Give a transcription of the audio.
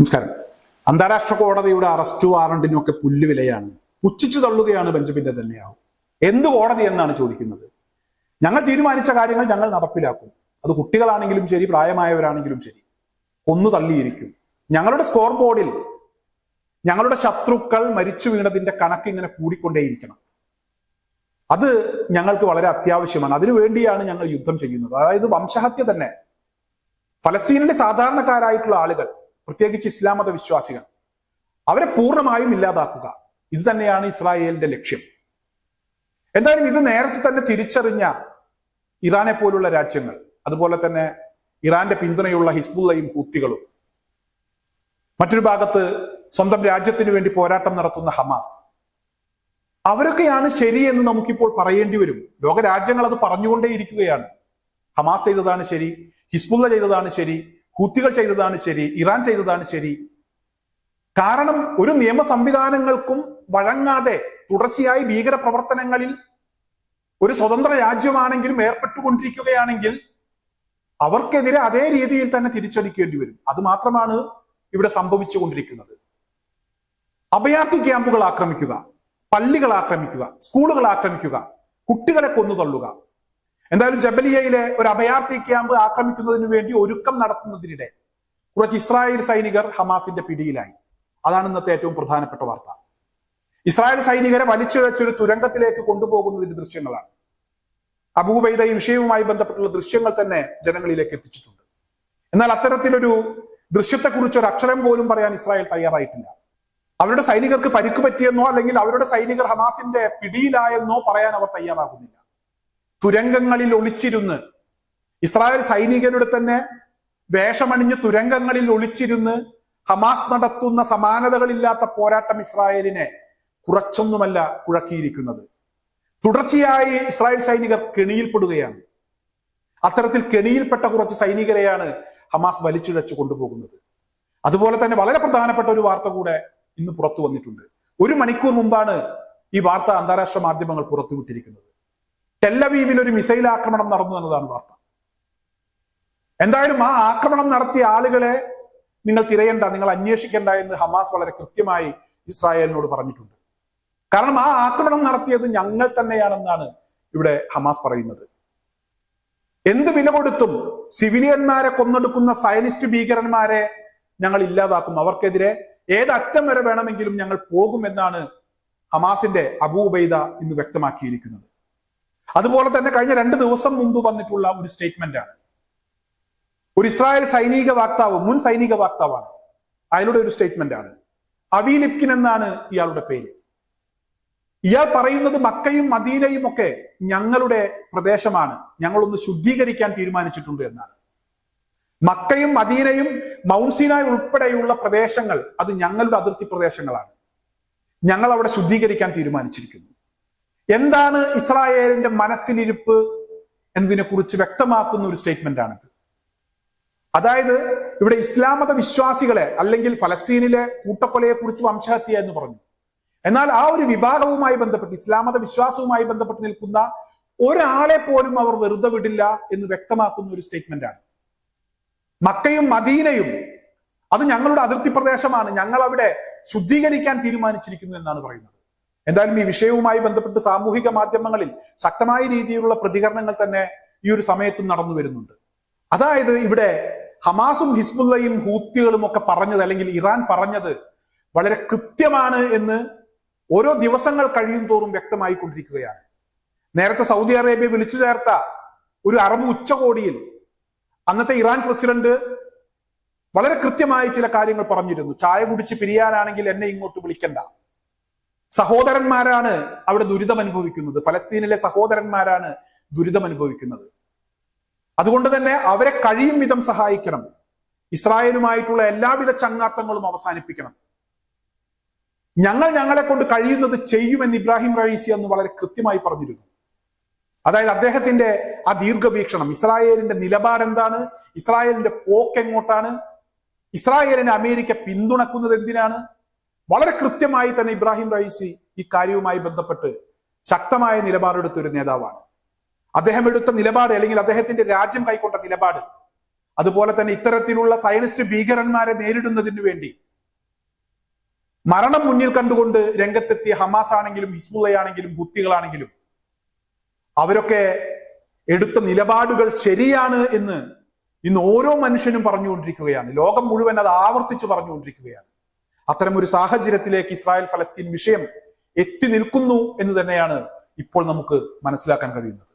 നമസ്കാരം. അന്താരാഷ്ട്ര കോടതിയുടെ അറസ്റ്റ് വാറന്റിനൊക്കെ പുല്ല് പുല്ലുവിലയാണ്. പുച്ഛിച്ചു തള്ളുകയാണ് ബെഞ്ചമിന്റെ തന്നെയാവും എന്ത് കോടതി എന്നാണ് ചോദിക്കുന്നത്? ഞങ്ങൾ തീരുമാനിച്ച കാര്യങ്ങൾ ഞങ്ങൾ നടപ്പിലാക്കും. അത് കുട്ടികളാണെങ്കിലും ശരി പ്രായമായവരാണെങ്കിലും ശരി. കൊന്നു തള്ളിയിരിക്കും. ഞങ്ങളുടെ സ്കോർ ബോർഡിൽ ഞങ്ങളുടെ ശത്രുക്കൾ മരിച്ചു വീണതിന്റെ കണക്ക് ഇങ്ങനെ കൂടിക്കൊണ്ടേയിരിക്കണം. അത് ഞങ്ങൾക്ക് വളരെ അത്യാവശ്യമാണ്. അതിനുവേണ്ടിയാണ് ഞങ്ങൾ യുദ്ധം ചെയ്യുന്നത്. അതായത് വംശഹത്യ തന്നെ. ഫലസ്തീനിലെ സാധാരണക്കാരായിട്ടുള്ള ആളുകൾ പ്രത്യേകിച്ച് ഇസ്ലാം മത വിശ്വാസികൾ അവരെ പൂർണമായും ഇല്ലാതാക്കുക. ഇത് തന്നെയാണ് ഇസ്രായേലിന്റെ ലക്ഷ്യം. എന്തായാലും ഇത് നേരത്തെ തന്നെ തിരിച്ചറിഞ്ഞ ഇറാനെ പോലുള്ള രാജ്യങ്ങൾ അതുപോലെ തന്നെ ഇറാന്റെ പിന്തുണയുള്ള ഹിസ്ബുള്ളയും കൂത്തികളും മറ്റൊരു ഭാഗത്ത് സ്വന്തം രാജ്യത്തിന് വേണ്ടി പോരാട്ടം നടത്തുന്ന ഹമാസ്. അവരൊക്കെയാണ് ശരി എന്ന് നമുക്കിപ്പോൾ പറയേണ്ടി വരും. ലോകരാജ്യങ്ങൾ അത് പറഞ്ഞുകൊണ്ടേയിരിക്കുകയാണ്. ഹമാസ് ചെയ്തതാണ് ശരി ഹിസ്ബുള്ള ചെയ്തതാണ് ശരി ഹൂത്തികൾ ചെയ്തതാണ് ശരി ഇറാൻ ചെയ്തതാണ് ശരി. കാരണം ഒരു നിയമ സംവിധാനങ്ങൾക്കും വഴങ്ങാതെ തുടർച്ചയായി ഭീകര പ്രവർത്തനങ്ങളിൽ ഒരു സ്വതന്ത്ര രാജ്യമാണെങ്കിലും ഏർപ്പെട്ടുകൊണ്ടിരിക്കുകയാണെങ്കിൽ അവർക്കെതിരെ അതേ രീതിയിൽ തന്നെ തിരിച്ചടിക്കേണ്ടി വരും. അത് മാത്രമാണ് ഇവിടെ സംഭവിച്ചുകൊണ്ടിരിക്കുന്നത്. അഭയാർത്ഥി ക്യാമ്പുകൾ ആക്രമിക്കുക പള്ളികൾ ആക്രമിക്കുക സ്കൂളുകൾ ആക്രമിക്കുക കുട്ടികളെ കൊന്നു തള്ളുക എന്തായാലും ജബലിയയിലെ ഒരു അഭയാർത്ഥി ക്യാമ്പ് ആക്രമിക്കുന്നതിന് വേണ്ടി ഒരുക്കം നടത്തുന്നതിനിടെ കുറച്ച് ഇസ്രായേൽ സൈനികർ ഹമാസിന്റെ പിടിയിലായി. അതാണ് ഇന്നത്തെ ഏറ്റവും പ്രധാനപ്പെട്ട വാർത്ത. ഇസ്രായേൽ സൈനികരെ വലിച്ചിഴച്ചൊരു തുരങ്കത്തിലേക്ക് കൊണ്ടുപോകുന്നതിന്റെ ദൃശ്യങ്ങളാണ്. അബൂബൈദ ഈ വിഷയവുമായി ബന്ധപ്പെട്ടുള്ള ദൃശ്യങ്ങൾ തന്നെ ജനങ്ങളിലേക്ക് എത്തിച്ചിട്ടുണ്ട്. എന്നാൽ അത്തരത്തിലൊരു ദൃശ്യത്തെക്കുറിച്ച് ഒരു അക്ഷരം പോലും പറയാൻ ഇസ്രായേൽ തയ്യാറായിട്ടില്ല. അവരുടെ സൈനികർക്ക് പരിക്കു പറ്റിയെന്നോ അല്ലെങ്കിൽ അവരുടെ സൈനികർ ഹമാസിന്റെ പിടിയിലായെന്നോ പറയാൻ അവർ തയ്യാറാകുന്നില്ല. തുരങ്കങ്ങളിൽ ഒളിച്ചിരുന്ന്. ഇസ്രായേൽ സൈനികരുടെ തന്നെ വേഷമണിഞ്ഞ് തുരങ്കങ്ങളിൽ ഒളിച്ചിരുന്ന് ഹമാസ് നടത്തുന്ന സമാനതകളില്ലാത്ത പോരാട്ടം ഇസ്രായേലിനെ കുറച്ചൊന്നുമല്ല കുഴക്കിയിരിക്കുന്നത്. തുടർച്ചയായി ഇസ്രായേൽ സൈനികർ കെണിയിൽപ്പെടുകയാണ്. അത്തരത്തിൽ കെണിയിൽപ്പെട്ട കുറച്ച് സൈനികരെയാണ് ഹമാസ് വലിച്ചിഴച്ചു കൊണ്ടുപോകുന്നത്. അതുപോലെ തന്നെ വളരെ പ്രധാനപ്പെട്ട ഒരു വാർത്ത കൂടെ ഇന്ന് പുറത്തു വന്നിട്ടുണ്ട്. ഒരു മണിക്കൂർ മുമ്പാണ് ഈ വാർത്ത അന്താരാഷ്ട്ര മാധ്യമങ്ങൾ പുറത്തുവിട്ടിരിക്കുന്നത്. ടെല്ലവീവിൽ ഒരു മിസൈൽ ആക്രമണം നടന്നു എന്നതാണ് വാർത്ത. എന്തായാലും ആ ആക്രമണം നടത്തിയ ആളുകളെ നിങ്ങൾ തിരയണ്ട നിങ്ങൾ അന്വേഷിക്കേണ്ട എന്ന് ഹമാസ് വളരെ കൃത്യമായി ഇസ്രായേലിനോട് പറഞ്ഞിട്ടുണ്ട്. കാരണം ആ ആക്രമണം നടത്തിയത് ഞങ്ങൾ തന്നെയാണെന്നാണ് ഇവിടെ ഹമാസ് പറയുന്നത്. എന്ത് വില കൊടുത്തും സിവിലിയന്മാരെ കൊന്നെടുക്കുന്ന സയനിസ്റ്റ് ഭീകരന്മാരെ ഞങ്ങൾ ഇല്ലാതാക്കും. അവർക്കെതിരെ ഏതറ്റം വരെ വേണമെങ്കിലും ഞങ്ങൾ പോകുമെന്നാണ് ഹമാസിന്റെ അബൂബൈദ ഇന്ന് വ്യക്തമാക്കിയിരിക്കുന്നത്. അതുപോലെ തന്നെ കഴിഞ്ഞ രണ്ട് ദിവസം മുമ്പ് വന്നിട്ടുള്ള ഒരു സ്റ്റേറ്റ്മെന്റ് ആണ്. ഒരു ഇസ്രായേൽ സൈനിക വാക്താവ് മുൻ സൈനിക വാക്താവാണ്. അയാളുടെ ഒരു സ്റ്റേറ്റ്മെന്റ് ആണ്. അവി ലിപ്കിൻ എന്നാണ് ഇയാളുടെ പേര്. ഇയാൾ പറയുന്നത് മക്കയും മദീനയും ഒക്കെ ഞങ്ങളുടെ പ്രദേശമാണ്. ഞങ്ങളൊന്ന് ശുദ്ധീകരിക്കാൻ തീരുമാനിച്ചിട്ടുണ്ട് എന്നാണ്. മക്കയും മദീനയും മൗൺസീനായി ഉൾപ്പെടെയുള്ള പ്രദേശങ്ങൾ അത് ഞങ്ങളുടെ അതിർത്തി പ്രദേശങ്ങളാണ്. ഞങ്ങൾ അവിടെ ശുദ്ധീകരിക്കാൻ തീരുമാനിച്ചിരിക്കുന്നു. എന്താണ് ഇസ്രായേലിന്റെ മനസ്സിലിരിപ്പ് എന്നതിനെ കുറിച്ച് വ്യക്തമാക്കുന്ന ഒരു സ്റ്റേറ്റ്മെന്റ് ആണിത് അതായത് ഇവിടെ ഇസ്ലാമത വിശ്വാസികളെ അല്ലെങ്കിൽ ഫലസ്തീനിലെ കൂട്ടക്കൊലയെ കുറിച്ച് വംശഹത്യ എന്ന് പറഞ്ഞു. എന്നാൽ ആ ഒരു വിഭാഗവുമായി ബന്ധപ്പെട്ട് ഇസ്ലാമത വിശ്വാസവുമായി ബന്ധപ്പെട്ട് നിൽക്കുന്ന ഒരാളെ പോലും അവർ വെറുതെ വിടില്ല എന്ന് വ്യക്തമാക്കുന്ന ഒരു സ്റ്റേറ്റ്മെന്റ് ആണ് മക്കയും മദീനയും അത് ഞങ്ങളുടെ അതിർത്തി പ്രദേശമാണ്. ഞങ്ങൾ അവിടെ ശുദ്ധീകരിക്കാൻ തീരുമാനിച്ചിരിക്കുന്നു എന്നാണ് പറയുന്നത്. എന്തായാലും ഈ വിഷയവുമായി ബന്ധപ്പെട്ട് സാമൂഹിക മാധ്യമങ്ങളിൽ ശക്തമായ രീതിയിലുള്ള പ്രതികരണങ്ങൾ തന്നെ ഈ ഒരു സമയത്തും നടന്നു വരുന്നുണ്ട്. അതായത് ഇവിടെ ഹമാസും ഹിസ്ബുല്ലയും ഹൂത്തികളും ഒക്കെ പറഞ്ഞത് അല്ലെങ്കിൽ ഇറാൻ പറഞ്ഞത് വളരെ കൃത്യമാണ് എന്ന് ഓരോ ദിവസങ്ങൾ കഴിയും തോറും വ്യക്തമായി കൊണ്ടിരിക്കുകയാണ് നേരത്തെ സൗദി അറേബ്യ വിളിച്ചു ചേർത്ത ഒരു അറബ് ഉച്ചകോടിയിൽ അന്നത്തെ ഇറാൻ പ്രസിഡന്റ് വളരെ കൃത്യമായി ചില കാര്യങ്ങൾ പറഞ്ഞിരുന്നു. ചായ കുടിച്ച് പിരിയാനാണെങ്കിൽ എന്നെ ഇങ്ങോട്ട് വിളിക്കണ്ട. സഹോദരന്മാരാണ് അവിടെ ദുരിതം അനുഭവിക്കുന്നത്. ഫലസ്തീനിലെ സഹോദരന്മാരാണ് ദുരിതം അനുഭവിക്കുന്നത്. അതുകൊണ്ട് തന്നെ അവരെ കഴിയും വിധം സഹായിക്കണം. ഇസ്രായേലുമായിട്ടുള്ള എല്ലാവിധ ചങ്ങാത്തങ്ങളും അവസാനിപ്പിക്കണം. ഞങ്ങൾ ഞങ്ങളെ കൊണ്ട് കഴിയുന്നത് ചെയ്യുമെന്ന് ഇബ്രാഹിം റയീസി എന്ന് വളരെ കൃത്യമായി പറഞ്ഞിരുന്നു. അതായത് അദ്ദേഹത്തിന്റെ ആ ദീർഘവീക്ഷണം ഇസ്രായേലിന്റെ നിലപാട് എന്താണ്? ഇസ്രായേലിന്റെ പോക്ക് എങ്ങോട്ടാണ്? ഇസ്രായേലിനെ അമേരിക്ക പിന്തുണക്കുന്നത് എന്തിനാണ്? വളരെ കൃത്യമായി തന്നെ ഇബ്രാഹിം റൈസി ഈ കാര്യവുമായി ബന്ധപ്പെട്ട് ശക്തമായ നിലപാടെടുത്ത ഒരു നേതാവാണ്. അദ്ദേഹം എടുത്ത നിലപാട് അല്ലെങ്കിൽ അദ്ദേഹത്തിന്റെ രാജ്യം കൈക്കൊണ്ട നിലപാട് അതുപോലെ തന്നെ ഇത്തരത്തിലുള്ള സയനിസ്റ്റ് ഭീകരന്മാരെ നേരിടുന്നതിന് വേണ്ടി മരണം മുന്നിൽ കണ്ടുകൊണ്ട് രംഗത്തെത്തിയ ഹമാസ് ആണെങ്കിലും ഹിസ്ബുള്ളയാണെങ്കിലും ഹുത്തികളാണെങ്കിലും അവരൊക്കെ എടുത്ത നിലപാടുകൾ ശരിയാണ് എന്ന് ഇന്ന് ഓരോ മനുഷ്യനും പറഞ്ഞുകൊണ്ടിരിക്കുകയാണ്. ലോകം മുഴുവൻ അത് ആവർത്തിച്ചു പറഞ്ഞുകൊണ്ടിരിക്കുകയാണ്. അത്തരം ഒരു സാഹചര്യത്തിലേക്ക് ഇസ്രായേൽ ഫലസ്തീൻ വിഷയം എത്തി നിൽക്കുന്നു എന്ന് തന്നെയാണ് ഇപ്പോൾ നമുക്ക് മനസ്സിലാക്കാൻ കഴിയുന്നത്.